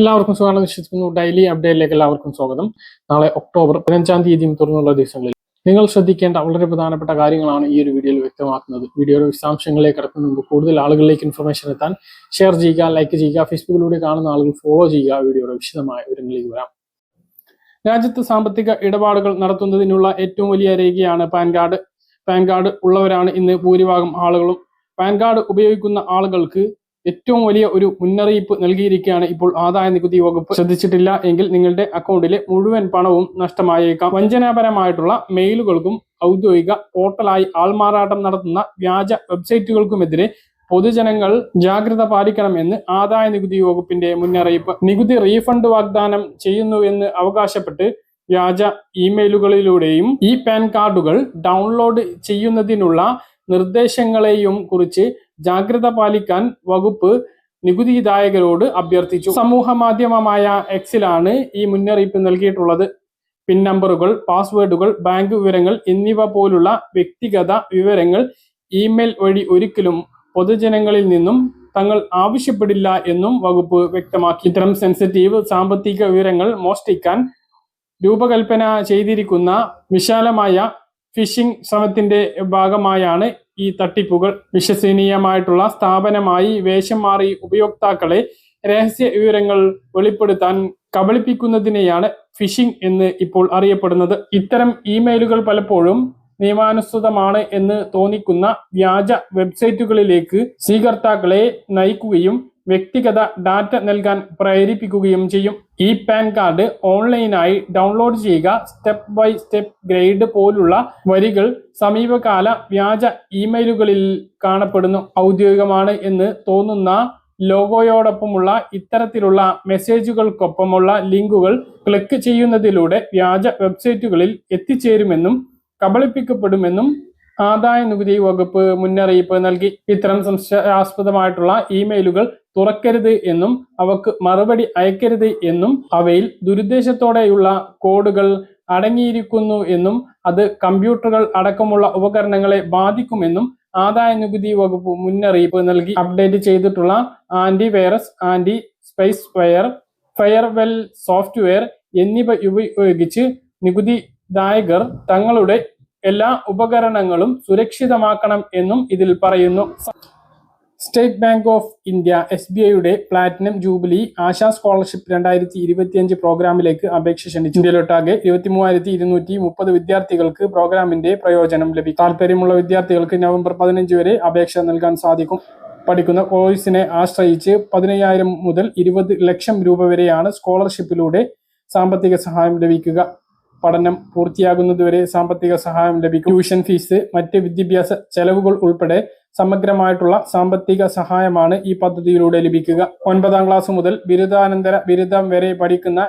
എല്ലാവർക്കും സുഖമാണെന്ന് വിശ്വസിക്കുന്നു. ഡെയിലി അപ്ഡേറ്റിലേക്ക് എല്ലാവർക്കും സ്വാഗതം. നാളെ ഒക്ടോബർ പതിനഞ്ചാം തീയതിയും തുടർന്നുള്ള ദിവസങ്ങളിൽ നിങ്ങൾ ശ്രദ്ധിക്കേണ്ട വളരെ പ്രധാനപ്പെട്ട കാര്യങ്ങളാണ് ഈ ഒരു വീഡിയോയിൽ വ്യക്തമാക്കുന്നത്. വീഡിയോയുടെ വിശദാംശങ്ങളിലേക്ക് കടക്കുന്ന മുമ്പ് കൂടുതൽ ആളുകളിലേക്ക് ഇൻഫർമേഷൻ എത്താൻ ഷെയർ ചെയ്യുക ലൈക്ക് ചെയ്യുക ഫേസ്ബുക്കിലൂടെ കാണുന്ന ആളുകൾ ഫോളോ ചെയ്യുക. വീഡിയോയുടെ വിശദമായ വിവരങ്ങളിലേക്ക് വരാം. രാജ്യത്ത് സാമ്പത്തിക ഇടപാടുകൾ നടത്തുന്നതിനുള്ള ഏറ്റവും വലിയ രേഖയാണ് പാൻ കാർഡ്. പാൻ കാർഡ് ഉള്ളവരാണ് ഇന്ന് ഭൂരിഭാഗം ആളുകളും. പാൻ കാർഡ് ഉപയോഗിക്കുന്ന ആളുകൾക്ക് ഏറ്റവും വലിയ ഒരു മുന്നറിയിപ്പ് നൽകിയിരിക്കുകയാണ് ഇപ്പോൾ ആദായ നികുതി വകുപ്പ്. ശ്രദ്ധിച്ചിട്ടില്ല എങ്കിൽ നിങ്ങളുടെ അക്കൗണ്ടിലെ മുഴുവൻ പണവും നഷ്ടമായേക്കാം. വഞ്ചനാപരമായിട്ടുള്ള മെയിലുകൾക്കും ഔദ്യോഗിക പോർട്ടലായി ആൾമാറാട്ടം നടത്തുന്ന വ്യാജ വെബ്സൈറ്റുകൾക്കുമെതിരെ പൊതുജനങ്ങൾ ജാഗ്രത പാലിക്കണമെന്ന് ആദായ നികുതി വകുപ്പിന്റെ മുന്നറിയിപ്പ്. നികുതി റീഫണ്ട് വാഗ്ദാനം ചെയ്യുന്നുവെന്ന് അവകാശപ്പെട്ട് വ്യാജ ഇമെയിലുകളിലൂടെയും ഈ പാൻ കാർഡുകൾ ഡൗൺലോഡ് ചെയ്യുന്നതിനുള്ള നിർദ്ദേശങ്ങളെയും കുറിച്ച് ജാഗ്രത പാലിക്കാൻ വകുപ്പ് നികുതിദായകരോട് അഭ്യർത്ഥിച്ചു. സമൂഹ മാധ്യമമായ എക്സിലാണ് ഈ മുന്നറിയിപ്പ് നൽകിയിട്ടുള്ളത്. പിൻ നമ്പറുകൾ പാസ്വേഡുകൾ ബാങ്ക് വിവരങ്ങൾ എന്നിവ പോലുള്ള വ്യക്തിഗത വിവരങ്ങൾ ഇമെയിൽ വഴി ഒരിക്കലും പൊതുജനങ്ങളിൽ നിന്നും തങ്ങൾ ആവശ്യപ്പെടില്ല എന്നും വകുപ്പ് വ്യക്തമാക്കി. ഇത്തരം സെൻസിറ്റീവ് സാമ്പത്തിക വിവരങ്ങൾ മോഷ്ടിക്കാൻ രൂപകൽപ്പന ചെയ്തിരിക്കുന്ന വിശാലമായ ഫിഷിംഗ് ശ്രമത്തിന്റെ ഭാഗമായാണ് ഈ തട്ടിപ്പുകൾ വിശ്വസനീയമായിട്ടുള്ള സ്ഥാപനമായി വേഷം മാറി ഉപയോക്താക്കളെ രഹസ്യ വിവരങ്ങൾ വെളിപ്പെടുത്താൻ കബളിപ്പിക്കുന്നതിനെയാണ് ഫിഷിംഗ് എന്ന് ഇപ്പോൾ അറിയപ്പെടുന്നത്. ഇത്തരം ഇമെയിലുകൾ പലപ്പോഴും നിയമാനുസൃതമാണ് എന്ന് തോന്നിക്കുന്ന വ്യാജ വെബ്സൈറ്റുകളിലേക്ക് സ്വീകർത്താക്കളെ നയിക്കുകയും വ്യക്തിഗത ഡാറ്റ നൽകാൻ പ്രേരിപ്പിക്കുകയും ചെയ്യും. ഈ പാൻ കാർഡ് ഓൺലൈനായി ഡൗൺലോഡ് ചെയ്യുക. സ്റ്റെപ്പ് ബൈ സ്റ്റെപ്പ് ഗ്രൈഡ് പോലുള്ള വരികൾ സമീപകാല വ്യാജ ഇമെയിലുകളിൽ കാണപ്പെടുന്നു. ഔദ്യോഗികമാണ് എന്ന് തോന്നുന്ന ലോഗോയോടൊപ്പമുള്ള ഇത്തരത്തിലുള്ള മെസ്സേജുകൾക്കൊപ്പമുള്ള ലിങ്കുകൾ ക്ലിക്ക് ചെയ്യുന്നതിലൂടെ വ്യാജ വെബ്സൈറ്റുകളിൽ എത്തിച്ചേരുമെന്നും കബളിപ്പിക്കപ്പെടുമെന്നും ആദായ നികുതി വകുപ്പ് മുന്നറിയിപ്പ് നൽകി ഇത്തരം സംശയാസ്പദമായിട്ടുള്ള ഇമെയിലുകൾ തുറക്കരുത് എന്നും അവക്ക് മറുപടി അയക്കരുത് എന്നും അവയിൽ ദുരുദ്ദേശത്തോടെയുള്ള കോഡുകൾ അടങ്ങിയിരിക്കുന്നു എന്നും അത് കമ്പ്യൂട്ടറുകൾ അടക്കമുള്ള ഉപകരണങ്ങളെ ബാധിക്കുമെന്നും ആദായ നികുതി വകുപ്പ് മുന്നറിയിപ്പ് നൽകി അപ്ഡേറ്റ് ചെയ്തിട്ടുള്ള anti virus anti spyware firewall software എന്നിവ ഉപയോഗിച്ച് നികുതിദായകർ തങ്ങളുടെ എല്ലാ ഉപകരണങ്ങളും സുരക്ഷിതമാക്കണം എന്നും ഇതിൽ പറയുന്നു. State Bank of India S B ഐയുടെ പ്ലാറ്റിനം ജൂബിലി ആശാ സ്കോളർഷിപ്പ് രണ്ടായിരത്തി ഇരുപത്തിയഞ്ച് പ്രോഗ്രാമിലേക്ക് അപേക്ഷ ക്ഷണിച്ചു. ഇന്ത്യയിലൊട്ടാകെ ഇരുപത്തി മൂവായിരത്തി ഇരുന്നൂറ്റി മുപ്പത് വിദ്യാർത്ഥികൾക്ക് പ്രോഗ്രാമിന്റെ പ്രയോജനം ലഭിക്കും. താല്പര്യമുള്ള വിദ്യാർത്ഥികൾക്ക് നവംബർ പതിനഞ്ച് വരെ അപേക്ഷ നൽകാൻ സാധിക്കും. പഠിക്കുന്ന കോഴ്സിനെ ആശ്രയിച്ച് പതിനയ്യായിരം മുതൽ ഇരുപത് ലക്ഷം രൂപ വരെയാണ് സ്കോളർഷിപ്പിലൂടെ സാമ്പത്തിക സഹായം ലഭിക്കുക. പഠനം പൂർത്തിയാകുന്നതുവരെ സാമ്പത്തിക സഹായം ലഭിക്കും. ട്യൂഷൻ ഫീസ് മറ്റ് വിദ്യാഭ്യാസ ചെലവുകൾ ഉൾപ്പെടെ സമഗ്രമായിട്ടുള്ള സാമ്പത്തിക സഹായമാണ് ഈ പദ്ധതിയിലൂടെ ലഭിക്കുക. ഒൻപതാം ക്ലാസ് മുതൽ ബിരുദാനന്തര ബിരുദം വരെ പഠിക്കുന്ന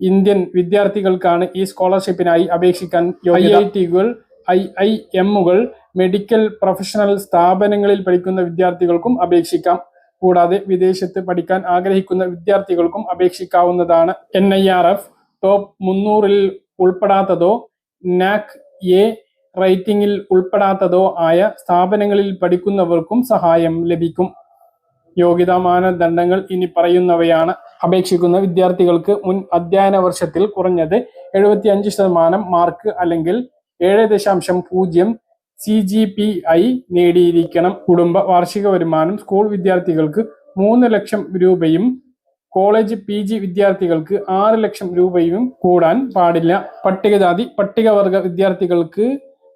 ഇന്ത്യൻ വിദ്യാർത്ഥികൾക്കാണ് ഈ സ്കോളർഷിപ്പിനായി അപേക്ഷിക്കാൻ ഐ ഐ ടികൾ ഐ ഐ എമ്മുകൾ മെഡിക്കൽ പ്രൊഫഷണൽ സ്ഥാപനങ്ങളിൽ പഠിക്കുന്ന വിദ്യാർത്ഥികൾക്കും അപേക്ഷിക്കാം. കൂടാതെ വിദേശത്ത് പഠിക്കാൻ ആഗ്രഹിക്കുന്ന വിദ്യാർത്ഥികൾക്കും അപേക്ഷിക്കാവുന്നതാണ്. N I R F top മുന്നൂറിൽ ഉൾപ്പെടാത്തതോ നാക് എ റൈറ്റിംഗിൽ ഉൾപ്പെടാത്തതോ ആയ സ്ഥാപനങ്ങളിൽ പഠിക്കുന്നവർക്കും സഹായം ലഭിക്കും. യോഗ്യതാ മാനദണ്ഡങ്ങൾ ഇനി പറയുന്നവയാണ്. അപേക്ഷിക്കുന്ന വിദ്യാർത്ഥികൾക്ക് മുൻ അധ്യയന വർഷത്തിൽ കുറഞ്ഞത് എഴുപത്തി അഞ്ച് ശതമാനം മാർക്ക് അല്ലെങ്കിൽ ഏഴ് ദശാംശം പൂജ്യം സി ജി പി ഐ നേടിയിരിക്കണം. കുടുംബ വാർഷിക വരുമാനം സ്കൂൾ വിദ്യാർത്ഥികൾക്ക് മൂന്ന് ലക്ഷം രൂപയും കോളേജ് പി ജി വിദ്യാർത്ഥികൾക്ക് ആറ് ലക്ഷം രൂപയും കൂടാൻ പാടില്ല. പട്ടികജാതി പട്ടികവർഗ വിദ്യാർത്ഥികൾക്ക്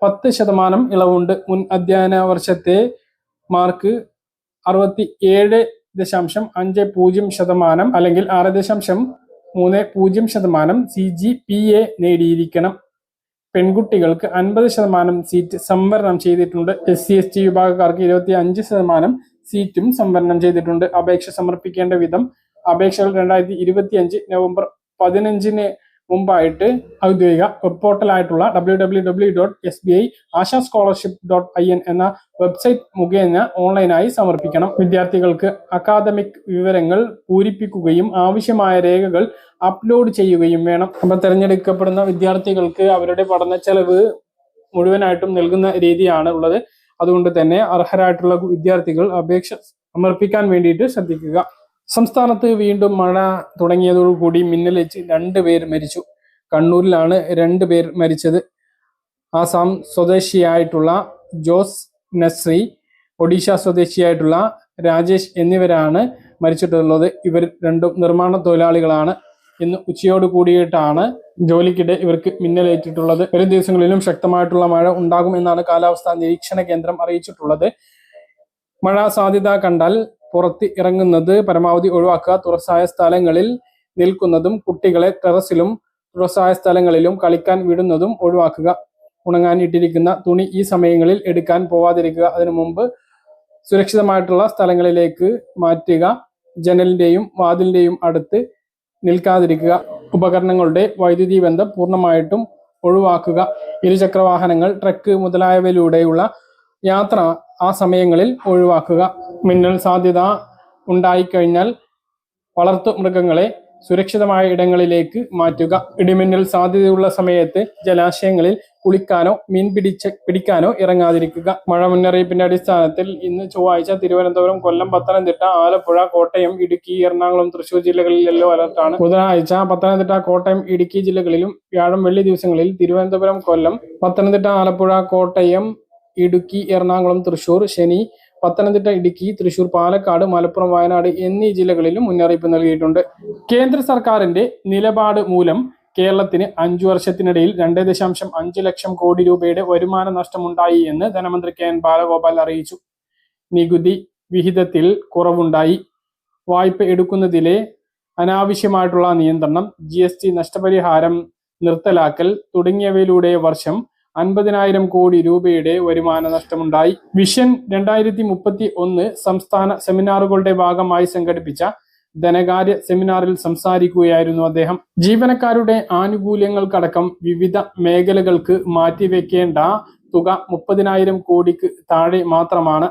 പത്ത് ശതമാനം ഇളവുണ്ട്. മുൻ അധ്യയന വർഷത്തെ മാർക്ക് അറുപത്തി ഏഴ് ദശാംശം അഞ്ച് പൂജ്യം ശതമാനം അല്ലെങ്കിൽ ആറ് ദശാംശം മൂന്ന് പൂജ്യം ശതമാനം സി ജി പി എ നേടിയിരിക്കണം. പെൺകുട്ടികൾക്ക് അൻപത് ശതമാനം സീറ്റ് സംവരണം ചെയ്തിട്ടുണ്ട്. എസ് സി എസ് ടി വിഭാഗക്കാർക്ക് ഇരുപത്തി അഞ്ച് ശതമാനം സീറ്റും സംവരണം ചെയ്തിട്ടുണ്ട്. അപേക്ഷ സമർപ്പിക്കേണ്ട വിധം അപേക്ഷകൾ രണ്ടായിരത്തി ഇരുപത്തി അഞ്ച് നവംബർ പതിനഞ്ചിന് മുമ്പായിട്ട് ഔദ്യോഗിക web പോർട്ടലായിട്ടുള്ള W W W dot S B I Asha scholarship dot I N എന്ന വെബ്സൈറ്റ് മുഖേന ഓൺലൈനായി സമർപ്പിക്കണം. വിദ്യാർത്ഥികൾക്ക് അക്കാദമിക് വിവരങ്ങൾ പൂരിപ്പിക്കുകയും ആവശ്യമായ രേഖകൾ അപ്ലോഡ് ചെയ്യുകയും വേണം. അപ്പം തിരഞ്ഞെടുക്കപ്പെടുന്ന വിദ്യാർത്ഥികൾക്ക് അവരുടെ പഠന ചെലവ് മുഴുവനായിട്ടും നൽകുന്ന രീതിയാണ് ഉള്ളത്. അതുകൊണ്ട് തന്നെ അർഹരായിട്ടുള്ള വിദ്യാർത്ഥികൾ അപേക്ഷ സമർപ്പിക്കാൻ വേണ്ടിയിട്ട് ശ്രദ്ധിക്കുക. സംസ്ഥാനത്ത് വീണ്ടും മഴ തുടങ്ങിയതോടുകൂടി മിന്നലേറ്റ് രണ്ട് പേർ മരിച്ചു. കണ്ണൂരിലാണ് രണ്ട് പേർ മരിച്ചത്. ആസാം സ്വദേശിയായിട്ടുള്ള ജോസ് നസ്രി ഒഡീഷ സ്വദേശിയായിട്ടുള്ള രാജേഷ് എന്നിവരാണ് മരിച്ചിട്ടുള്ളത്. ഇവർ രണ്ടും നിർമ്മാണ തൊഴിലാളികളാണ്. ഇന്ന് ഉച്ചയോട് കൂടിയിട്ടാണ് ജോലിക്കിടെ ഇവർക്ക് മിന്നലേറ്റിട്ടുള്ളത്. വരും ദിവസങ്ങളിലും ശക്തമായിട്ടുള്ള മഴ ഉണ്ടാകുമെന്നാണ് കാലാവസ്ഥാ നിരീക്ഷണ കേന്ദ്രം അറിയിച്ചിട്ടുള്ളത്. മഴ സാധ്യത കണ്ടാൽ പുറത്ത് ഇറങ്ങുന്നത് പരമാവധി ഒഴിവാക്കുക. തുറസായ സ്ഥലങ്ങളിൽ നിൽക്കുന്നതും കുട്ടികളെ ടെറസിലും തുറസായ സ്ഥലങ്ങളിലും കളിക്കാൻ വിടുന്നതും ഒഴിവാക്കുക. ഉണങ്ങാൻ ഇട്ടിരിക്കുന്ന തുണി ഈ സമയങ്ങളിൽ എടുക്കാൻ പോവാതിരിക്കുക. അതിനു മുമ്പ് സുരക്ഷിതമായിട്ടുള്ള സ്ഥലങ്ങളിലേക്ക് മാറ്റുക. ജനലിന്റെയും വാതിലിന്റെയും അടുത്ത് നിൽക്കാതിരിക്കുക. ഉപകരണങ്ങളുടെ വൈദ്യുതി ബന്ധം പൂർണമായിട്ടും ഒഴിവാക്കുക. ഇരുചക്ര വാഹനങ്ങൾ ട്രക്ക് മുതലായവയിലൂടെയുള്ള യാത്ര ആ സമയങ്ങളിൽ ഒഴിവാക്കുക. മിന്നൽ സാധ്യത ഉണ്ടായിക്കഴിഞ്ഞാൽ വളർത്തു മൃഗങ്ങളെ സുരക്ഷിതമായ ഇടങ്ങളിലേക്ക് മാറ്റുക. ഇടിമിന്നൽ സാധ്യതയുള്ള സമയത്ത് ജലാശയങ്ങളിൽ കുളിക്കാനോ മീൻ പിടിച്ച് പിടിക്കാനോ ഇറങ്ങാതിരിക്കുക. മഴ മുന്നറിയിപ്പിന്റെ അടിസ്ഥാനത്തിൽ ഇന്ന് ചൊവ്വാഴ്ച തിരുവനന്തപുരം കൊല്ലം പത്തനംതിട്ട ആലപ്പുഴ കോട്ടയം ഇടുക്കി എറണാകുളം തൃശൂർ ജില്ലകളിൽ യെല്ലോ അലർട്ടാണ്. ബുധനാഴ്ച പത്തനംതിട്ട കോട്ടയം ഇടുക്കി ജില്ലകളിലും വ്യാഴം വെള്ളി ദിവസങ്ങളിൽ തിരുവനന്തപുരം കൊല്ലം പത്തനംതിട്ട ആലപ്പുഴ കോട്ടയം ഇടുക്കി എറണാകുളം തൃശൂർ ശനി പത്തനംതിട്ട ഇടുക്കി തൃശൂർ പാലക്കാട് മലപ്പുറം വയനാട് എന്നീ ജില്ലകളിലും മുന്നറിയിപ്പ് നൽകിയിട്ടുണ്ട്. കേന്ദ്ര സർക്കാരിന്റെ നിലപാട് മൂലം കേരളത്തിന് അഞ്ചു വർഷത്തിനിടയിൽ രണ്ട് ദശാംശം അഞ്ച് ലക്ഷം കോടി രൂപയുടെ വരുമാന നഷ്ടമുണ്ടായി എന്ന് ധനമന്ത്രി കെ എൻ ബാലഗോപാൽ അറിയിച്ചു. നികുതി വിഹിതത്തിൽ കുറവുണ്ടായി. വായ്പ എടുക്കുന്നതിലെ അനാവശ്യമായിട്ടുള്ള നിയന്ത്രണം ജി നഷ്ടപരിഹാരം നിർത്തലാക്കൽ തുടങ്ങിയവയിലൂടെ വർഷം അൻപതിനായിരം കോടി രൂപയുടെ വരുമാന നഷ്ടമുണ്ടായി. വിഷൻ രണ്ടായിരത്തി മുപ്പത്തി ഒന്ന് സംസ്ഥാന സെമിനാറുകളുടെ ഭാഗമായി സംഘടിപ്പിച്ച ധനകാര്യ സെമിനാറിൽ സംസാരിക്കുകയായിരുന്നു അദ്ദേഹം. ജീവനക്കാരുടെ ആനുകൂല്യങ്ങൾക്കടക്കം വിവിധ മേഖലകൾക്ക് മാറ്റിവെക്കേണ്ട തുക മുപ്പതിനായിരം കോടിക്ക് താഴെ മാത്രമാണ്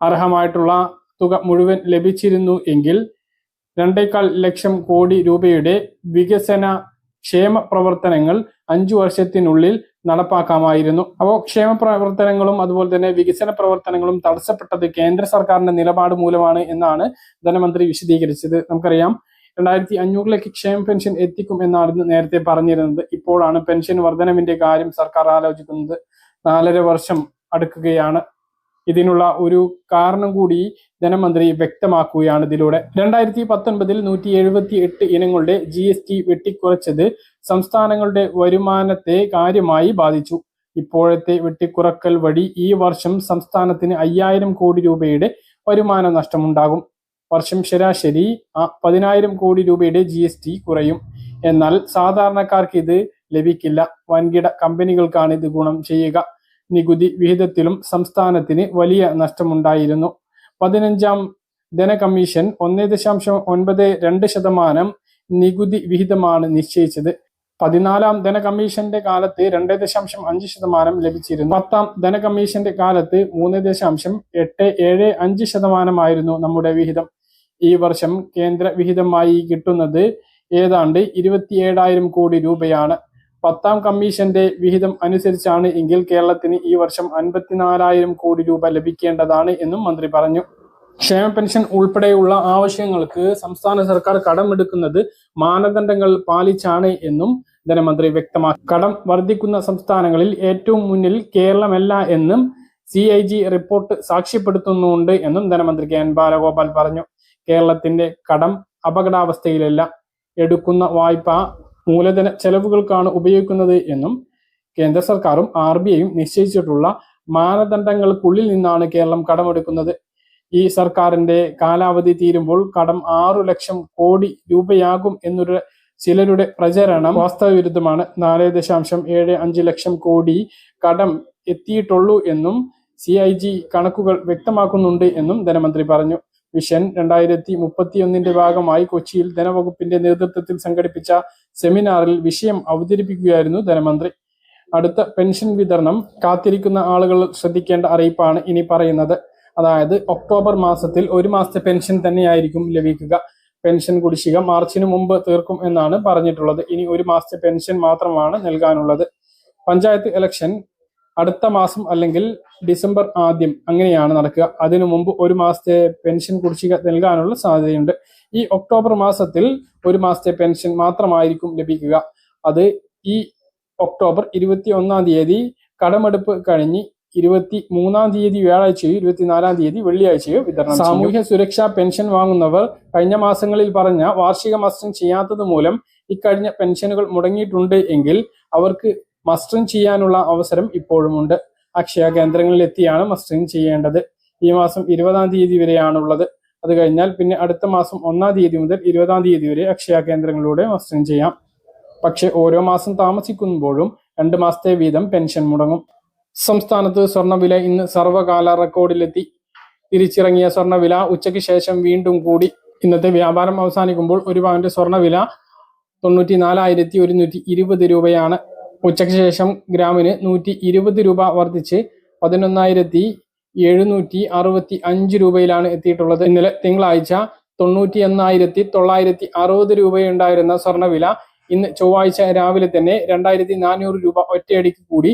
അർഹമായിട്ടുള്ള തുക മുഴുവൻ ലഭിച്ചിരുന്നു എങ്കിൽ രണ്ടേക്കാൾ ലക്ഷം കോടി രൂപയുടെ വികസന ക്ഷേമ പ്രവർത്തനങ്ങൾ അഞ്ചു വർഷത്തിനുള്ളിൽ നടപ്പാക്കാമായിരുന്നു. അപ്പോൾ ക്ഷേമ പ്രവർത്തനങ്ങളും അതുപോലെ തന്നെ വികസന പ്രവർത്തനങ്ങളും തടസ്സപ്പെട്ടത് കേന്ദ്ര സർക്കാരിന്റെ നിലപാട് മൂലമാണ് എന്നാണ് ധനമന്ത്രി വിശദീകരിച്ചത്. നമുക്കറിയാം രണ്ടായിരത്തി അഞ്ഞൂറിലേക്ക് ക്ഷേമ പെൻഷൻ എത്തിക്കും എന്നായിരുന്നു നേരത്തെ പറഞ്ഞിരുന്നത്. ഇപ്പോഴാണ് പെൻഷൻ വർധനവിന്റെ കാര്യം സർക്കാർ ആലോചിക്കുന്നത്. നാലര വർഷം അടുക്കുകയാണ്. ഇതിനുള്ള ഒരു കാരണം കൂടി ധനമന്ത്രി വ്യക്തമാക്കുകയാണ് ഇതിലൂടെ. രണ്ടായിരത്തി പത്തൊൻപതിൽ നൂറ്റി എഴുപത്തി എട്ട് ഇനങ്ങളുടെ ജി എസ് ടി വെട്ടിക്കുറച്ചത് സംസ്ഥാനങ്ങളുടെ വരുമാനത്തെ കാര്യമായി ബാധിച്ചു. ഇപ്പോഴത്തെ വെട്ടിക്കുറക്കൽ വഴി ഈ വർഷം സംസ്ഥാനത്തിന് അയ്യായിരം കോടി രൂപയുടെ വരുമാന നഷ്ടമുണ്ടാകും. വർഷം ശരാശരി പതിനായിരം കോടി രൂപയുടെ ജി എസ് ടി കുറയും. എന്നാൽ സാധാരണക്കാർക്ക് ഇത് ലഭിക്കില്ല. വൻകിട കമ്പനികൾക്കാണ് ഇത് ഗുണം ചെയ്യുക. നികുതി വിഹിതത്തിലും സംസ്ഥാനത്തിന് വലിയ നഷ്ടമുണ്ടായിരുന്നു. പതിനഞ്ചാം ധനകമ്മീഷൻ ഒന്നേ ദശാംശം ഒൻപത് രണ്ട് ശതമാനം നികുതി വിഹിതമാണ് നിശ്ചയിച്ചത്. പതിനാലാം ധനകമ്മീഷന്റെ കാലത്ത് രണ്ട് ദശാംശം അഞ്ച് ശതമാനം ലഭിച്ചിരുന്നു. പത്താം ധനകമ്മീഷന്റെ കാലത്ത് മൂന്ന് ദശാംശം എട്ട് ഏഴ് അഞ്ച് ശതമാനമായിരുന്നു നമ്മുടെ വിഹിതം. ഈ വർഷം കേന്ദ്ര വിഹിതമായി കിട്ടുന്നത് ഏതാണ്ട് ഇരുപത്തിയേഴായിരം കോടി രൂപയാണ്. പത്താം കമ്മീഷന്റെ വിഹിതം അനുസരിച്ചാണ് എങ്കിൽ കേരളത്തിന് ഈ വർഷം അൻപത്തിനാലായിരം കോടി രൂപ ലഭിക്കേണ്ടതാണ് എന്നും മന്ത്രി പറഞ്ഞു. ക്ഷേമ പെൻഷൻ ഉൾപ്പെടെയുള്ള ആവശ്യങ്ങൾക്ക് സംസ്ഥാന സർക്കാർ കടമെടുക്കുന്നത് മാനദണ്ഡങ്ങൾ പാലിച്ചാണ് എന്നും ധനമന്ത്രി വ്യക്തമാക്കി. കടം വർദ്ധിക്കുന്ന സംസ്ഥാനങ്ങളിൽ ഏറ്റവും മുന്നിൽ കേരളമല്ല എന്നും സി ഐ ജി റിപ്പോർട്ട് സാക്ഷ്യപ്പെടുത്തുന്നുണ്ട് എന്നും ധനമന്ത്രി കെ എൻ ബാലഗോപാൽ പറഞ്ഞു. കേരളത്തിന്റെ കടം അപകടാവസ്ഥയിലല്ല. എടുക്കുന്ന വായ്പ മൂലധന ചെലവുകൾക്കാണ് ഉപയോഗിക്കുന്നത് എന്നും കേന്ദ്ര സർക്കാരും ആർ ബി ഐയും നിശ്ചയിച്ചിട്ടുള്ള മാനദണ്ഡങ്ങൾക്കുള്ളിൽ നിന്നാണ് കേരളം കടമെടുക്കുന്നത്. ഈ സർക്കാരിന്റെ കാലാവധി തീരുമ്പോൾ കടം ആറു ലക്ഷം കോടി രൂപയാകും എന്നൊരു ചിലരുടെ പ്രചരണം വാസ്തവവിരുദ്ധമാണ്. നാല് ദശാംശം ഏഴ് അഞ്ച് ലക്ഷം കോടി കടം എത്തിയിട്ടുള്ളൂ എന്നും സി ഐ ജി കണക്കുകൾ വ്യക്തമാക്കുന്നുണ്ട് എന്നും ധനമന്ത്രി പറഞ്ഞു. മിഷൻ രണ്ടായിരത്തി മുപ്പത്തിയൊന്നിന്റെ ഭാഗമായി കൊച്ചിയിൽ ധനവകുപ്പിന്റെ നേതൃത്വത്തിൽ സംഘടിപ്പിച്ച സെമിനാറിൽ വിഷയം അവതരിപ്പിക്കുകയായിരുന്നു ധനമന്ത്രി. അടുത്ത പെൻഷൻ വിതരണം കാത്തിരിക്കുന്ന ആളുകൾ ശ്രദ്ധിക്കേണ്ട അറിയിപ്പാണ് ഇനി പറയുന്നത്. അതായത് ഒക്ടോബർ മാസത്തിൽ ഒരു മാസത്തെ പെൻഷൻ തന്നെയായിരിക്കും ലഭിക്കുക. പെൻഷൻ കുടിശ്ശിക മാർച്ചിന് മുമ്പ് തീർക്കും എന്നാണ് പറഞ്ഞിട്ടുള്ളത്. ഇനി ഒരു മാസത്തെ പെൻഷൻ മാത്രമാണ് നൽകാനുള്ളത്. പഞ്ചായത്ത് ഇലക്ഷൻ അടുത്ത മാസം അല്ലെങ്കിൽ ഡിസംബർ ആദ്യം അങ്ങനെയാണ് നടക്കുക. അതിനു മുമ്പ് ഒരു മാസത്തെ പെൻഷൻ കുടിശ്ശിക നൽകാനുള്ള സാധ്യതയുണ്ട്. ഈ ഒക്ടോബർ മാസത്തിൽ ഒരു മാസത്തെ പെൻഷൻ മാത്രമായിരിക്കും ലഭിക്കുക. അത് ഈ ഒക്ടോബർ ഇരുപത്തി ഒന്നാം തീയതി കടമെടുപ്പ് കഴിഞ്ഞ് ഇരുപത്തി മൂന്നാം തീയതി വ്യാഴാഴ്ചയോ ഇരുപത്തിനാലാം തീയതി വെള്ളിയാഴ്ചയോ വിതരണം. സാമൂഹ്യ സുരക്ഷാ പെൻഷൻ വാങ്ങുന്നവർ കഴിഞ്ഞ മാസങ്ങളിൽ പറഞ്ഞ വാർഷിക മാസം ചെയ്യാത്തത് മൂലം ഇക്കഴിഞ്ഞ പെൻഷനുകൾ മുടങ്ങിയിട്ടുണ്ട് എങ്കിൽ അവർക്ക് മസ്റ്ററിംഗ് ചെയ്യാനുള്ള അവസരം ഇപ്പോഴുമുണ്ട് അക്ഷയ കേന്ദ്രങ്ങളിൽ എത്തിയാണ് മസ്റ്ററിംഗ് ചെയ്യേണ്ടത്. ഈ മാസം ഇരുപതാം തീയതി വരെയാണുള്ളത്. അത് കഴിഞ്ഞാൽ പിന്നെ അടുത്ത മാസം ഒന്നാം തീയതി മുതൽ ഇരുപതാം തീയതി വരെ അക്ഷയ കേന്ദ്രങ്ങളിലൂടെ മസ്റ്ററിംഗ് ചെയ്യാം. പക്ഷേ ഓരോ മാസം താമസിക്കുമ്പോഴും രണ്ട് മാസത്തെ വീതം പെൻഷൻ മുടങ്ങും. സംസ്ഥാനത്ത് സ്വർണവില ഇന്ന് സർവകാല റെക്കോർഡിലെത്തി. തിരിച്ചിറങ്ങിയ സ്വർണവില ഉച്ചയ്ക്ക് ശേഷം വീണ്ടും കൂടി. ഇന്നത്തെ വ്യാപാരം അവസാനിക്കുമ്പോൾ ഒരു പവന്റെ സ്വർണവില തൊണ്ണൂറ്റി നാലായിരത്തി ഒരുന്നൂറ്റി ഇരുപത് രൂപയാണ്. ഉച്ചയ്ക്ക് ശേഷം ഗ്രാമിന് നൂറ്റി ഇരുപത് രൂപ വർദ്ധിച്ച് പതിനൊന്നായിരത്തി എഴുന്നൂറ്റി അറുപത്തി അഞ്ച് രൂപയിലാണ് എത്തിയിട്ടുള്ളത്. ഇന്നലെ തിങ്കളാഴ്ച തൊണ്ണൂറ്റി എണ്ണായിരത്തി തൊള്ളായിരത്തി അറുപത് രൂപയുണ്ടായിരുന്ന സ്വർണവില ഇന്ന് ചൊവ്വാഴ്ച രാവിലെ തന്നെ രണ്ടായിരത്തി നാനൂറ് രൂപ ഒറ്റയടിക്ക് കൂടി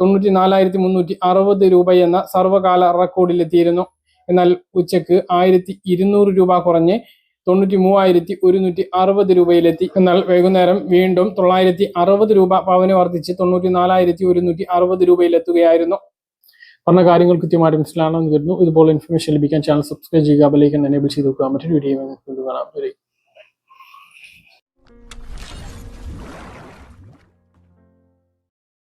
തൊണ്ണൂറ്റി നാലായിരത്തി മുന്നൂറ്റി അറുപത് രൂപ എന്ന സർവകാല റെക്കോർഡിലെത്തിയിരുന്നു. എന്നാൽ ഉച്ചയ്ക്ക് ആയിരത്തി ഇരുന്നൂറ് രൂപ കുറഞ്ഞ് തൊണ്ണൂറ്റി മൂവായിരത്തി ഒരുന്നൂറ്റി അറുപത് രൂപയിലെത്തി. എന്നാൽ വൈകുന്നേരം വീണ്ടും തൊള്ളായിരത്തി അറുപത് രൂപ പവന് വർദ്ധിച്ച് തൊണ്ണൂറ്റി നാലായിരത്തി ഒരുന്നൂറ്റി അറുപത് രൂപയിലെത്തുകയായിരുന്നു. പറഞ്ഞ കാര്യങ്ങൾ കൃത്യമായിട്ട് മനസ്സിലാണെന്ന് വരുന്നു ഇതുപോലെ ഇൻഫർമേഷൻ ലഭിക്കാൻ ചാനൽ സബ്സ്ക്രൈബ് ചെയ്യുക ബെലൈക്കൻ എനേബിൾ ചെയ്ത് നോക്കുക മറ്റൊരു വീഡിയോ കാണാം.